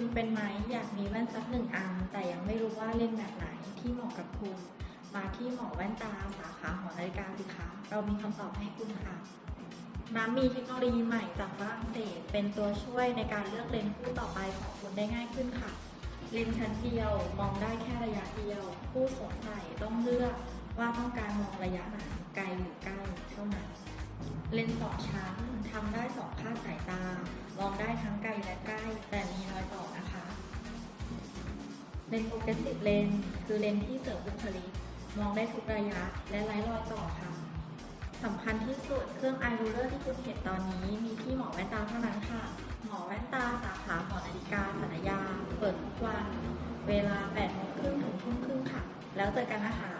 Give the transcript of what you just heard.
คุณเป็นไหมอยากมีแว่นสักหนึ่งอัน แต่ยังไม่รู้ว่าเล่นแบบไหนที่เหมาะกับคุณ มาที่หมอแว่นตาสาขาหอนาฬิกาสิคะ เรามีคำตอบให้คุณค่ะน้ำมีเทคโนโลยีใหม่จากฝรั่งเศสเป็นตัวช่วยในการเลือกเลนส์คู่ต่อไปของคุณได้ง่ายขึ้นค่ะ เลนส์ชั้นเดียวมองได้แค่ระยะเดียว ผู้สวมใส่ต้องเลือกว่าต้องการมองระยะไหนไกลหรือใกล้เท่านั้น เลนส์สองชั้นทำได้สองข้างสายตามองได้ทั้งไกลและใกล้แต่ เลนส์โฟกัสติเลนส์คือเลนส์ที่เสริมบุคลิกมองได้ทุกระยะและไร้รอยต่อค่ะสำคัญที่สุดเครื่องไอรูเลอร์ที่คุณเห็นตอนนี้มีที่หมอแว่นตาเท่านั้นค่ะ หมอแว่นตาสาขาหอนาฬิกาสัญญา เปิดทุกวัน เวลา8โมงครึ่งถึงทุ่มครึ่งค่ะ แล้วเจอกันนะคะ